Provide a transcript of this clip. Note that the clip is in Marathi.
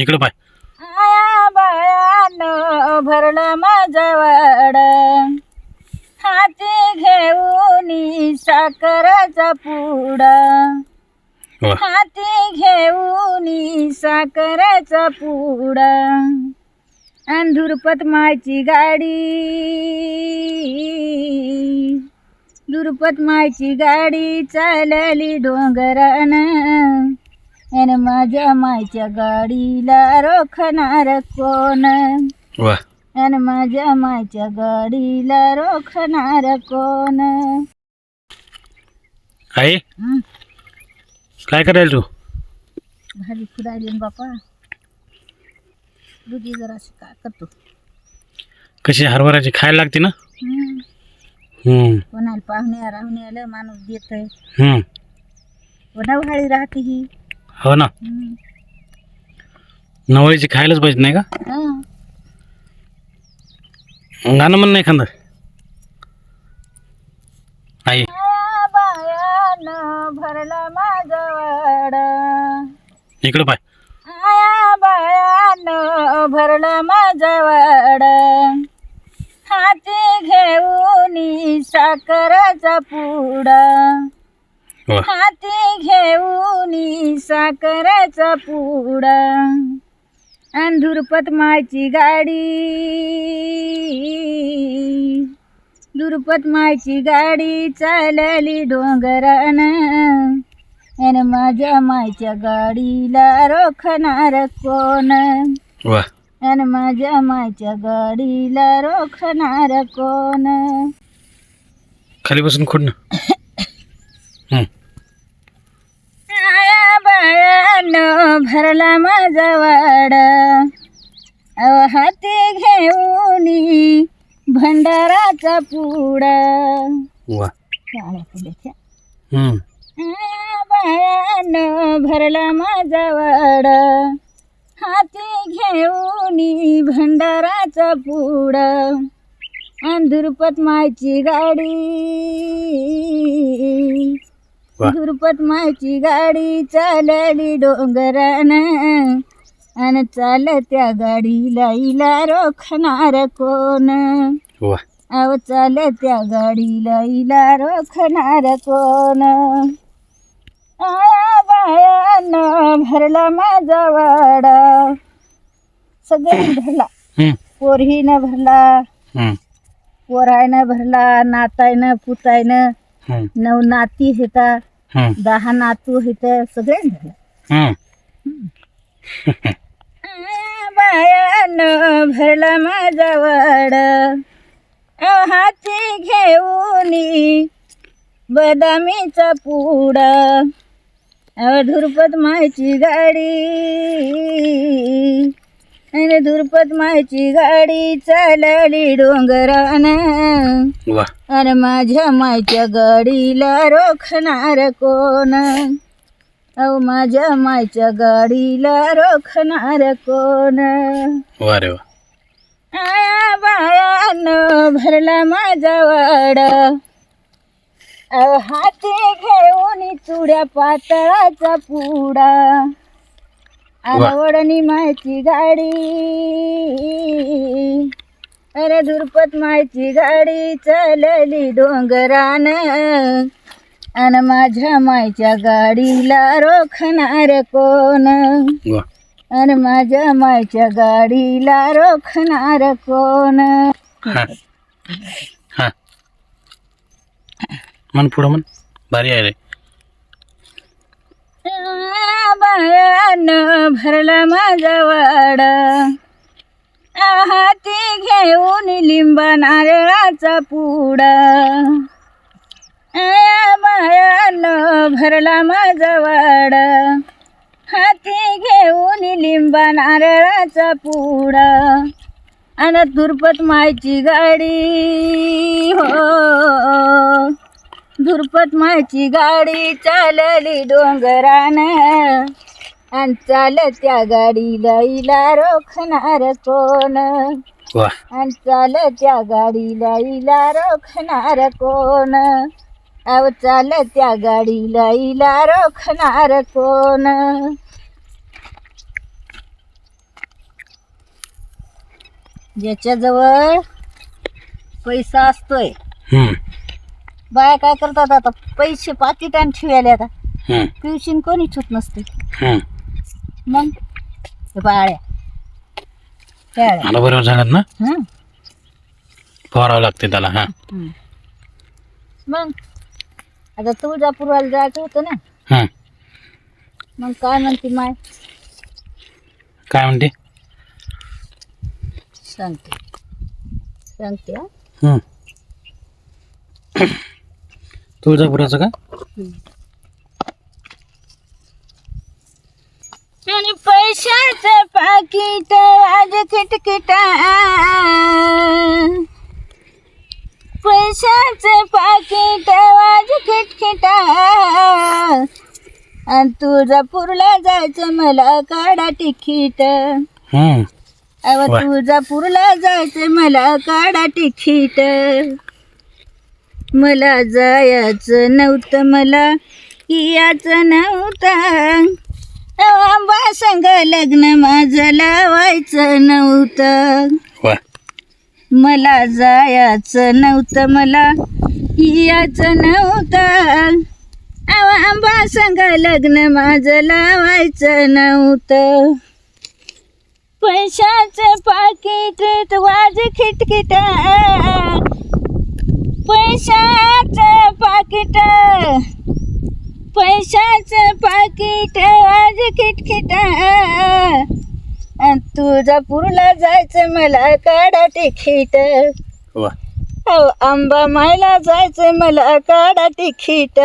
इकडं पाय. बायानं भरलं माझं वाड हाती घेऊन साखराचा पुडा. हाती घेऊन साखराचा पुडा. अंधुरपत मायची गाडी. दुर्पत मायची गाडी चालली डोंगरान. आणि माझ्या मायच्या गाडीला रोखणार कोण? वा. आणि माझ्या मायच्या गाडीला रोखणार कोण? आई? हं, काय करायला तू? भाजी ना बापा. दुधी जराशी काय करतो? कशी हरभराची खायला लागते ना? हं, हम्म. कोणाला पाहुणे राहुणे आलं माणूस देत हम्म. उन्हाळी राहते ही? हो ना? नवळीची खायलाच पाहिजे नाही का? हं. गाणं म्हण नाही एखादं. आई. भरला माझा वाडा इकडं पाय. आया भरला माझा वाड हाती घेऊन साखराचा पुडा. हाती घेऊन साखराचा पुडा. अंधुरपत मायची गाडी. दुर्पत मायची गाडी चालली डोंगरान. आणि माझ्या मायच्या गाडीला रोखणार कोण? आणि माझ्या मायच्या गाडीला रोखणार कोण? खाली बसून खोड ना. हम्म. आया बायानं भरला माझा वाडा. हाती घेऊन भंडाराचा पुडा. बायानं भरला माझा वाडा. हाती घेऊन भंडाराचा पुडा. अंधुरपत मायची गाडी. वा. दुर्पत मायची गाडी चालली डोंगरान. आणि चाल त्या गाडीला इला रोखणार कोण? वा. अव चाल त्या गाडीला इला रोखणार कोण? आया बायानं भरला माझा वाडा. सगळं भरला. हम्म. पोरहीनं भरला. हम्म. पोरायनं भरला. नातायनं पुतायनं. हम्म. नऊ नाती होता. दहा नातू होत सगळे झालं. बायानं भरला माझा वाड. हाती घेऊन बदामीचा पुडा. धुरपत मायची गाडी. धुरपत मायची गाडी चालली डोंगरान. अरे माझ्या मायच्या गाडीला रोखणार कोण? अहो माझ्या मायच्या गाडीला रोखणार कोण? वा आया बायानं भरला माझा वाडा. अहो हाती घेऊन चुड्या पातळाचा पुडा. वा. वडणी मायची गाडी. अरे धुरपत मायची गाडी चालली डोंगरान. अन माझ्या मायच्या गाडीला रोखणार कोण? अन माझ्या मायच्या गाडीला रोखणार कोण? म्हण पुढं म्हण. भारी आहे रे. बायानं भरला माझा वाडा. हाती घेऊन लिंबा नारळाचा पुडा. माया भरला माझा वाडा. हाती घेऊन लिंबा नारळाचा पुडा. आणि दुर्पत मायची गाडी हो. धुरपत मायची गाडी चालली डोंगरानं. आणि चाल त्या गाडीला इला रोखणार कोण? वा. आणि चाल त्या गाडीला इला रोखणार कोण? अव चाल त्या गाडीला इला रोखणार कोण? ज्याच्याजवळ पैसा असतोय. हम्म, बाया काय करतात आता? पैसे पाकिटान ठेवायला आता. हम्म, पिवशीन कोणी छूट नसते हम्म. मग? हे आता बरोबर झालं ना? हं? फवारावं लागते त्याला हा. हं. मग? आता तुळजापूरला जायचं होतं ना. मग काय म्हणते माय? काय म्हणते? सांगते. सांगते हं? तुळजापुराचं का? पैशाचं पाकिट आज खिटखिटा पैशाचं पाकिट आज खिटखिटा. आणि तुळजापूरला जायचं मला काढा तिकीट हम्म. अव वा. तुळजापूरला जायचं मला काढा तिकीट मला जायचं नव्हतं मला याचं नव्हतं. आंबा संग लग्न माझं लावायचं नव्हतं. वा. मला जायचं नव्हतं मला याचं नव्हतं. अहो, आंबा संग लग्न माझं लावायचं नव्हतं. पैशाचं पाकिट वाज खिटखिट. पैशाचं पाकिट पैशाचं पाकिट वाज खिटखिट तुळजापूरला जायचं मला काढा तिकीट. वा. अहो, आंबा मायला जायचं मला काढा तिकीट.